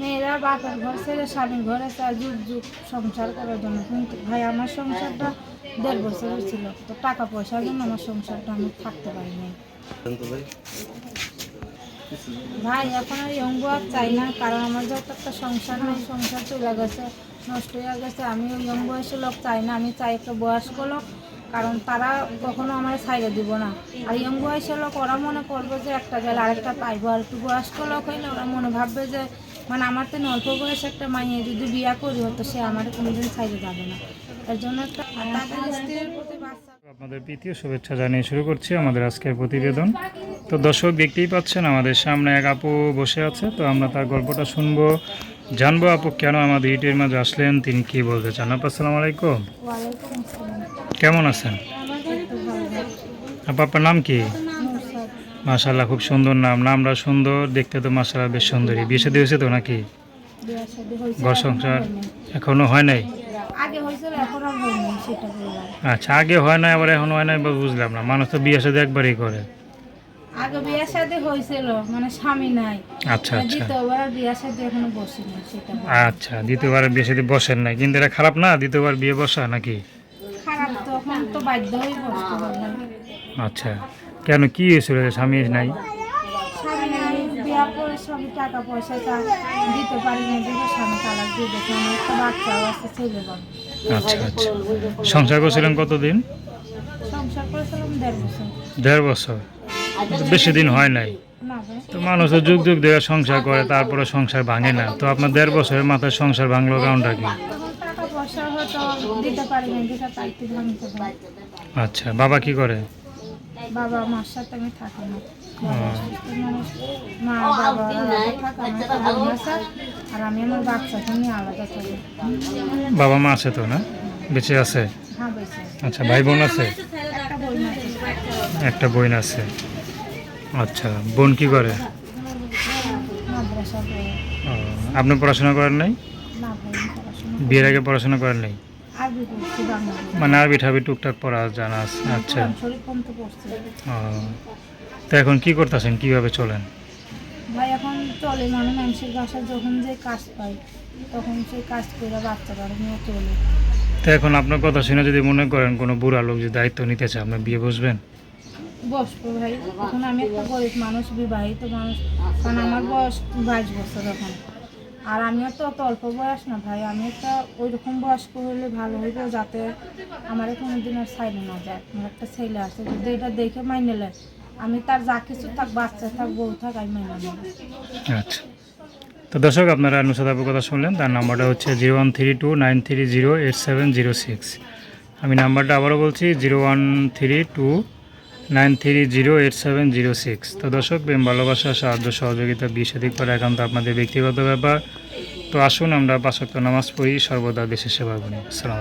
মেয়েরা বাপের ঘর ছেড়ে স্বামীর ঘরে চায় যুগ যুগ সংসার করার জন্য। কিন্তু ভাই, আমার সংসারটা দেড় বছরের ছিল, তো টাকা পয়সার জন্য আমার সংসারটা আমি থাকতে পারিনি। ভাই, এখন আর ইয়ং আর চাই না, কারণ আমার যত একটা সংসার নেই, সংসার চলে গেছে, নষ্ট হয়ে গেছে, আমি ওই ইয়ং বয়সের লোক চাই না, আমি চাই একটা বয়স্ক লোক, কারণ তারা কখনো আমার ছাইড়ে দিব না। আর ইয়ং বয়সের লোক, ওরা মনে করবে যে একটা গেলে আরেকটা পাইবো, আর একটু বয়স্ক লোক হইলে ওরা মনে ভাববে যে মানে আমার তো অল্প বয়সে একটা মাইয়ে যদি বিয়া করি হতো সে আমার কোনোদিন ছাইড়ে যাবে না। এর জন্য আপনাদের প্রীতীয় শুভেচ্ছা জানিয়ে শুরু করছি আমাদের আজকের প্রতিবেদন। তো দর্শক দেখতেই পাচ্ছেন আমাদের সামনে এক আপু বসে আছে। তো আমরা তার গল্পটা শুনব জানব আপু কেন আমাদের ইটের মাঝে আসলেন তিনি কি বলতে চান? আপু আসসালামু আলাইকুম। কেমন আছেন? ভালো। আপনার নাম কি? মাশাল্লাহ খুব সুন্দর নাম। নামটা সুন্দর দেখতে তো মাশাল্লাহ বেশ সুন্দরী। বিয়ে শাদী হয়েছে তো নাকি? ঘর সংসার। এখনও হয় নাই? আচ্ছা আগে হয় না আবার এখন হয় নাই বা বুঝলাম না। মানুষ তো বিয়ে শাদী একবারই করে। আগে বিয়া শাদী হয়েছিল মানে স্বামী নাই। আচ্ছা আচ্ছা। দ্বিতীয়বার আর শাদী এখনও বসিনি সেটা আচ্ছা দ্বিতীয়বার বিয়ে শাদী বসেন নাই। কিন্তু এটা খারাপ না? দ্বিতীয়বার বিয়ে বসা নাকি? খারাপ তখন তো বাধ্য হয়ে বসতে আচ্ছা। কেন কি হয়েছিল স্বামী নাই? স্বামী নাই বিয়া করে স্বামী টাকা পয়সা দিতে পারি না দেখে স্বামী তালাক দিয়ে দেখে আমার একটা বাচ্চাও আছে ছেলে আচ্ছা আচ্ছা। সংসার করছিলেন কতদিন? সংসার করেছিলাম দেড় বছর। দেড় বছর। বেশি দিন হয় নাই। তো মানুষ যুগ যুগ ধরে সংসার করে তারপরে সংসার ভাঙে না। তো আপনার দেড় বছরের মাথায় সংসার ভাঙলো কারণটা কি? আচ্ছা বাবা কি করে? বাবা মার সাথে আমি থাকি না। বাবা মা বাবা আর আমি আমার বাচ্চাকে নিয়ে আলাদা থাকি। বাবা মা আছে তো না? বেঁচে আছে? হ্যাঁ আচ্ছা ভাই বোন আছে? একটা বোন আছে একটা বোন আছে। আচ্ছা বোন কি করে? ও, আপনি পড়াশোনা করেন নাই? বিয়ের আগে পড়াশোনা করেন নাই? মানে আরবি ঠাবি টুকটাক পড়া জানা আছে আচ্ছা। তো এখন কি করতেছেন? কীভাবে চলেন? ভাই এখন চলে মানে মানুষের বাসায় যখন যে কাজ পাই তখন সেই কাজ করে বাচ্চারা নিয়ে চলে। তো এখন আপনার কথা শুনে যদি মনে করেন কোনো বুড়া লোক যদি দায়িত্ব নিতে চায় আপনার বিয়ে বসবেন? বসবো ভাই এখন আমি একটা গরিব মানুষ বিবাহিত মানুষ কারণ আমার বয়স বাইশ বছর এখন। আর আমিও তো অত অল্প বয়স না ভাই, আমি একটা ওই রকম বয়স্ক হলে ভালো হইবে যাতে আমার কোনো দিন আর সাইডে না যায়। আমার একটা ছেলে আছে, যদি এটা দেখে মাইনে নেয়, আমি তার যা কিছু থাক, বাচ্চা থাক, বউ থাক, আমি মাইনে নেব। আচ্ছা। তো দর্শক, আপনারা নুসাদ কথা শুনলেন, তার নাম্বারটা হচ্ছে zero one three two nine three zero eight seven zero six. আমি নাম্বারটা আবারও বলছি, zero one three two nine three zero eight seven zero six. তো দর্শক, প্রেম, ভালোবাসা, সাহায্য, সহযোগিতা, বিশ অধিক করা একান্ত আপনাদের ব্যক্তিগত ব্যাপার। তো আসুন আমরা পাশক্ত নামাজ পড়ি, সর্বদা দেশের সেবা করি। আসসালাম